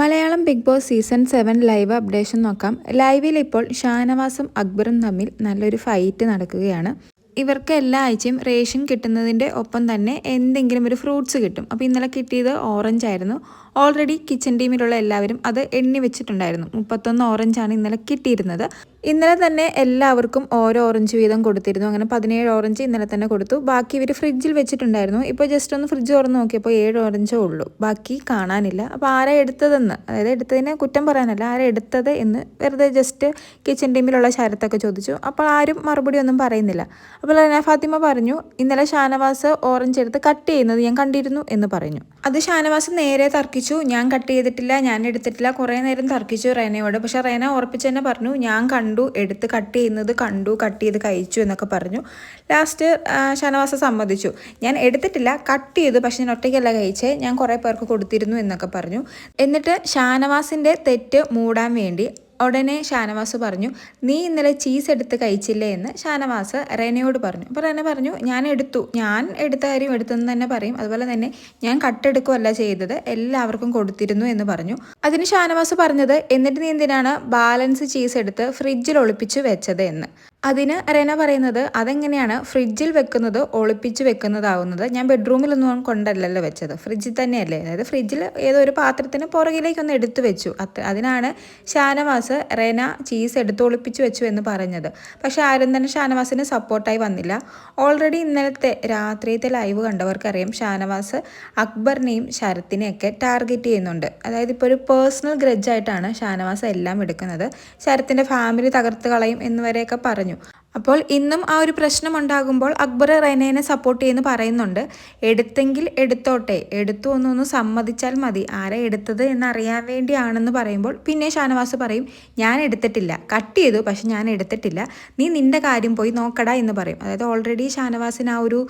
Malayalam Bigg Boss season seven live updation നോക്കാം. ലൈവിൽ ഇപ്പോൾ ഷാനവാസും അക്ബറും തമ്മിൽ നല്ലൊരു ഫൈറ്റ് നടക്കുകയാണ്. ഇവർക്ക് എല്ലാ ആഴ്ചയും റേഷൻ കിട്ടുന്നതിന്റെ ഒപ്പം തന്നെ എന്തെങ്കിലും ഒരു ഫ്രൂട്ട്സ് കിട്ടും. അപ്പോൾ ഇന്നലെ കിട്ടിയത് ഓറഞ്ച് ആയിരുന്നു. ഓൾറെഡി കിച്ചൺ ടീമിലുള്ള എല്ലാവരും അത് എണ്ണി വെച്ചിട്ടുണ്ടായിരുന്നു. മുപ്പത്തൊന്ന് ഓറഞ്ചാണ് ഇന്നലെ കിട്ടിയിരുന്നത്. ഇന്നലെ തന്നെ എല്ലാവർക്കും ഓരോ ഓറഞ്ച് വീതം കൊടുത്തിരുന്നു. അങ്ങനെ പതിനേഴ് ഓറഞ്ച് ഇന്നലെ തന്നെ കൊടുത്തു. ബാക്കി ഇവർ ഫ്രിഡ്ജിൽ വെച്ചിട്ടുണ്ടായിരുന്നു. ഇപ്പോൾ ജസ്റ്റ് ഒന്ന് ഫ്രിഡ്ജ് തുറന്ന് നോക്കിയപ്പോൾ ഏഴ് ഓറഞ്ചേ ഉള്ളൂ. ബാക്കി കാണാനില്ല. അപ്പോൾ ആരാ എടുത്തതെന്ന്? അതായത് എടുത്തതിനെ കുറ്റം പറയാനല്ല. ആരാ എടുത്തത് എന്ന് വെറുതെ ജസ്റ്റ് കിച്ചൺ ടീമിലുള്ള ശരത്തൊക്കെ ചോദിച്ചു. അപ്പോൾ ആരും മറുപടി ഒന്നും പറയുന്നില്ല. അപ്പോൾ ലന ഫാത്തിമ പറഞ്ഞു ഇന്നലെ ഷാനവാസ് ഓറഞ്ച് എടുത്ത് കട്ട് ചെയ്യുന്നത് ഞാൻ കണ്ടിരുന്നു എന്ന് പറഞ്ഞു. അത് ഷാനവാസ് നേരെ തർക്കിച്ചു ഞാൻ കട്ട് ചെയ്തിട്ടില്ല ഞാൻ എടുത്തിട്ടില്ല. കുറേ നേരം തർക്കിച്ചു റേനയോട്. പക്ഷെ റേന ഉറപ്പിച്ച് തന്നെ പറഞ്ഞു ഞാൻ കണ്ടു എടുത്ത് കട്ട് ചെയ്യുന്നത് കണ്ടു കട്ട് ചെയ്ത് കഴിച്ചു എന്നൊക്കെ പറഞ്ഞു. ലാസ്റ്റ് ഷാനവാസ് സമ്മതിച്ചു. ഞാൻ എടുത്തിട്ടില്ല കട്ട് ചെയ്തു പക്ഷെ ഞാൻ ഒറ്റയ്ക്കല്ല കഴിച്ചേ. ഞാൻ കുറേ പേർക്ക് കൊടുത്തിരുന്നു എന്നൊക്കെ പറഞ്ഞു. എന്നിട്ട് ഷാനവാസിന്റെ തെറ്റ് മൂടാൻ വേണ്ടി ഉടനെ ഷാനവാസ് പറഞ്ഞു നീ ഇന്നലെ ചീസ് എടുത്ത് കഴിച്ചില്ലേ? എന്ന് ഷാനവാസ് റെനയോട് പറഞ്ഞു. അപ്പോൾ റെന പറഞ്ഞു ഞാൻ എടുത്തു. ഞാൻ എടുത്ത കാര്യം എടുത്തെന്ന് തന്നെ പറയും. അതുപോലെ തന്നെ ഞാൻ കട്ടെടുക്കുകയല്ല ചെയ്തത്. എല്ലാവർക്കും കൊടുത്തിരുന്നു എന്ന് പറഞ്ഞു. അതിന് ഷാനവാസ് പറഞ്ഞത് എന്നിട്ട് നീ എന്തിനാണ് ബാലൻസ് ചീസ് എടുത്ത് ഫ്രിഡ്ജിൽ ഒളിപ്പിച്ച് വെച്ചത്? എന്ന്. അതിന് റെന പറയുന്നത് അതെങ്ങനെയാണ് ഫ്രിഡ്ജിൽ വെക്കുന്നത് ഒളിപ്പിച്ച് വെക്കുന്നതാവുന്നത്? ഞാൻ ബെഡ്റൂമിലൊന്നും കൊണ്ടല്ലല്ലോ വെച്ചത്. ഫ്രിഡ്ജിൽ തന്നെയല്ലേ? അതായത് ഫ്രിഡ്ജിൽ ഏതോ ഒരു പാത്രത്തിന് പുറകിലേക്കൊന്ന് എടുത്തു വെച്ചു. അതിനാണ് ഷാനവാസ് റെന ചീസ് എടുത്ത് ഒളിപ്പിച്ച് വെച്ചു എന്ന് പറഞ്ഞത്. പക്ഷേ ആരും തന്നെ ഷാനവാസിന് സപ്പോർട്ടായി വന്നില്ല. ഓൾറെഡി ഇന്നലത്തെ രാത്രിയത്തെ ലൈവ് കണ്ടവർക്കറിയാം ഷാനവാസ് അക്ബറിനെയും ശരത്തിനെയൊക്കെ ടാർഗറ്റ് ചെയ്യുന്നുണ്ട്. അതായത് ഇപ്പോൾ ഒരു പേഴ്സണൽ ഗ്രഡ്ജായിട്ടാണ് ഷാനവാസ് എല്ലാം എടുക്കുന്നത്. ശരത്തിന്റെ ഫാമിലി തകർത്ത് കളയും എന്നുവരെയൊക്കെ പറഞ്ഞു. അപ്പോൾ ഇന്നും ആ ഒരു പ്രശ്നം ഉണ്ടാകുമ്പോൾ അക്ബർ റെനേനെ സപ്പോർട്ട് ചെയ്യുന്നു പറയുന്നുണ്ട്. എടുത്തെങ്കിൽ എടുത്തോട്ടെ എടുത്തു ഒന്നൊന്ന് സമ്മതിച്ചാൽ മതി. ആരെ എടുത്തത് എന്നറിയാൻ വേണ്ടിയാണെന്ന് പറയുമ്പോൾ പിന്നെ ഷാനവാസ് പറയും ഞാൻ എടുത്തിട്ടില്ല. കട്ട് ചെയ്തു പക്ഷെ ഞാൻ എടുത്തിട്ടില്ല. നീ നിന്റെ കാര്യം പോയി നോക്കടാ എന്ന് പറയും. അതായത് ഓൾറെഡി ഷാനവാസിന് ആ ഒരു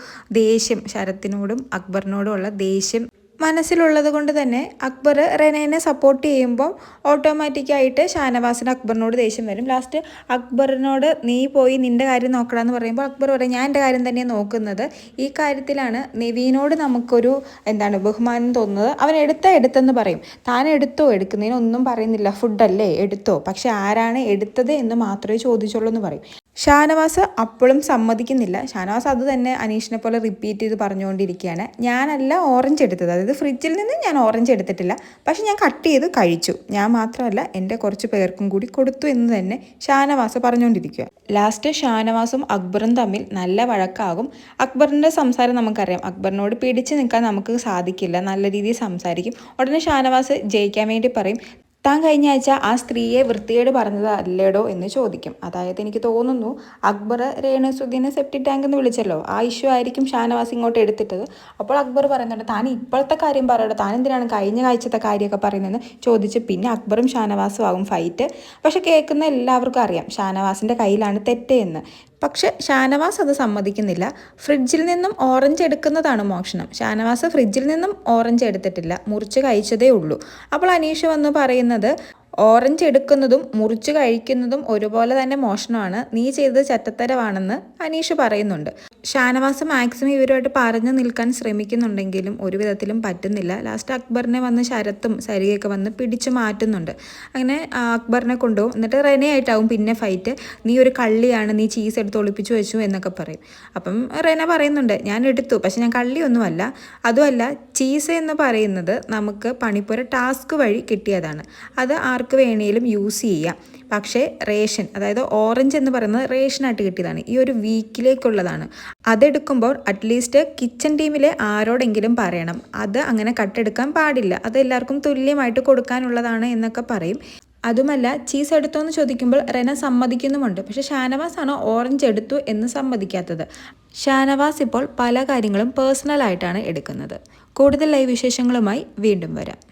ദേഷ്യം ശരത്തിനോടും അക്ബറിനോടും ഉള്ള ദേഷ്യം മനസ്സിലുള്ളത് കൊണ്ട് തന്നെ അക്ബർ റെനേനെ സപ്പോർട്ട് ചെയ്യുമ്പം ഓട്ടോമാറ്റിക്കായിട്ട് ഷാനവാസിന് അക്ബറിനോട് ദേഷ്യം വരും. ലാസ്റ്റ് അക്ബറിനോട് നീ പോയി നിന്റെ കാര്യം നോക്കണമെന്ന് പറയുമ്പോൾ അക്ബർ പറയും ഞാൻ എന്റെ കാര്യം തന്നെയാണ് നോക്കുന്നത്. ഈ കാര്യത്തിലാണ് നിവീനോട് നമുക്കൊരു എന്താണ് ബഹുമാനം തോന്നുന്നത്. അവൻ എടുത്ത എടുത്തെന്ന് പറയും. താൻ എടുത്തോ? എടുക്കുന്നതിനൊന്നും പറയുന്നില്ല. ഫുഡല്ലേ എടുത്തോ. പക്ഷെ ആരാണ് എടുത്തത് എന്ന് മാത്രമേ ചോദിച്ചുള്ളൂ എന്ന് പറയും. ഷാനവാസ് അപ്പോഴും സമ്മതിക്കുന്നില്ല. ഷാനവാസ് അത് തന്നെ അനീഷിനെ പോലെ റിപ്പീറ്റ് ചെയ്ത് പറഞ്ഞുകൊണ്ടിരിക്കുകയാണ്. ഞാനല്ല ഓറഞ്ച് എടുത്തത്. അതായത് ഫ്രിഡ്ജിൽ നിന്ന് ഞാൻ ഓറഞ്ച് എടുത്തിട്ടില്ല. പക്ഷേ ഞാൻ കട്ട് ചെയ്ത് കഴിച്ചു. ഞാൻ മാത്രമല്ല എന്റെ കുറച്ച് പേർക്കും കൂടി കൊടുത്തു എന്ന് തന്നെ ഷാനവാസ് പറഞ്ഞുകൊണ്ടിരിക്കുക. ലാസ്റ്റ് ഷാനവാസും അക്ബറും തമ്മിൽ നല്ല വഴക്കാകും. അക്ബറിന്റെ സംസാരം നമുക്കറിയാം. അക്ബറിനോട് പിടിച്ചു നിൽക്കാൻ നമുക്ക് സാധിക്കില്ല. നല്ല രീതിയിൽ സംസാരിക്കും. ഉടനെ ഷാനവാസ് ജയിക്കാൻ വേണ്ടി പറയും. താൻ കഴിഞ്ഞ ആഴ്ച ആ സ്ത്രീയെ വൃത്തിയേട് പറഞ്ഞത് അല്ലേടോ എന്ന് ചോദിക്കും. അതായത് എനിക്ക് തോന്നുന്നു അക്ബർ രേണുസുദ്ദീനെ സെപ്റ്റി ടാങ്ക് എന്ന് വിളിച്ചല്ലോ. ആ ഇഷ്യൂ ആയിരിക്കും ഷാനവാസ് ഇങ്ങോട്ട് എടുത്തിട്ടത്. അപ്പോൾ അക്ബർ പറയുന്നുണ്ട് താൻ ഇപ്പോഴത്തെ കാര്യം പറയടോ. താൻ എന്തിനാണ് കഴിഞ്ഞ കാഴ്ചത്തെ കാര്യമൊക്കെ പറയുന്നതെന്ന് ചോദിച്ച് പിന്നെ അക്ബറും ഷാനവാസും ആകും ഫൈറ്റ് പക്ഷെ കേൾക്കുന്ന എല്ലാവർക്കും അറിയാം ഷാനവാസിന്റെ കയ്യിലാണ് തെറ്റെന്ന്. പക്ഷെ ഷാനവാസ് അത് സമ്മതിക്കുന്നില്ല. ഫ്രിഡ്ജിൽ നിന്നും ഓറഞ്ച് എടുക്കുന്നതാണ് മോഷണം. ഷാനവാസ് ഫ്രിഡ്ജിൽ നിന്നും ഓറഞ്ച് എടുത്തിട്ടില്ല. മുറിച്ച് കഴിച്ചതേ ഉള്ളൂ. അപ്പോൾ അനീഷ് വന്ന് പറയുന്നത് ഓറഞ്ച് എടുക്കുന്നതും മുറിച്ച് കഴിക്കുന്നതും ഒരുപോലെ തന്നെ മോഷണമാണ്. നീ ചെയ്തത് ചറ്റത്തരമാണെന്ന് അനീഷ് പറയുന്നുണ്ട്. ഷാനവാസ് മാക്സിമം ഇവരുമായിട്ട് പറഞ്ഞു നിൽക്കാൻ ശ്രമിക്കുന്നുണ്ടെങ്കിലും ഒരു വിധത്തിലും പറ്റുന്നില്ല. ലാസ്റ്റ് അക്ബറിനെ വന്ന് ശരത്തും സരികയൊക്കെ വന്ന് പിടിച്ചു മാറ്റുന്നുണ്ട്. അങ്ങനെ അക്ബറിനെ കൊണ്ടുപോകും. എന്നിട്ട് റെനെ ആയിട്ടാവും പിന്നെ ഫൈറ്റ് നീ ഒരു കള്ളിയാണ് നീ ചീസ് എടുത്ത് ഒളിപ്പിച്ചു വെച്ചു എന്നൊക്കെ പറയും. അപ്പം റെന പറയുന്നുണ്ട് ഞാൻ എടുത്തു പക്ഷെ ഞാൻ കള്ളിയൊന്നുമല്ല. അതുമല്ല ചീസ് എന്ന് പറയുന്നത് നമുക്ക് പണിപ്പുര ടാസ്ക് വഴി കിട്ടിയതാണ്. അത് ആർക്ക് വേണേലും യൂസ് ചെയ്യാം. പക്ഷേ റേഷൻ അതായത് ഓറഞ്ച് എന്ന് പറയുന്നത് റേഷനായിട്ട് കിട്ടിയതാണ്. ഈ ഒരു വീക്കിലേക്കുള്ളതാണ്. അതെടുക്കുമ്പോൾ അറ്റ്ലീസ്റ്റ് കിച്ചൺ ടീമിലെ ആരോടെങ്കിലും പറയണം. അത് അങ്ങനെ കട്ടെടുക്കാൻ പാടില്ല. അത് എല്ലാവർക്കും തുല്യമായിട്ട് കൊടുക്കാനുള്ളതാണ് എന്നൊക്കെ പറയും. അതുമല്ല ചീസ് എടുത്തോ എന്ന് ചോദിക്കുമ്പോൾ റെന സമ്മതിക്കുന്നുമുണ്ട്. പക്ഷെ ഷാനവാസ് ആണോ ഓറഞ്ച് എടുത്തു എന്ന് സമ്മതിക്കാത്തത്? ഷാനവാസ് ഇപ്പോൾ പല കാര്യങ്ങളും പേഴ്സണലായിട്ടാണ് എടുക്കുന്നത്. കൂടുതൽ ലൈവ് വിശേഷങ്ങളുമായി വീണ്ടും വരാം.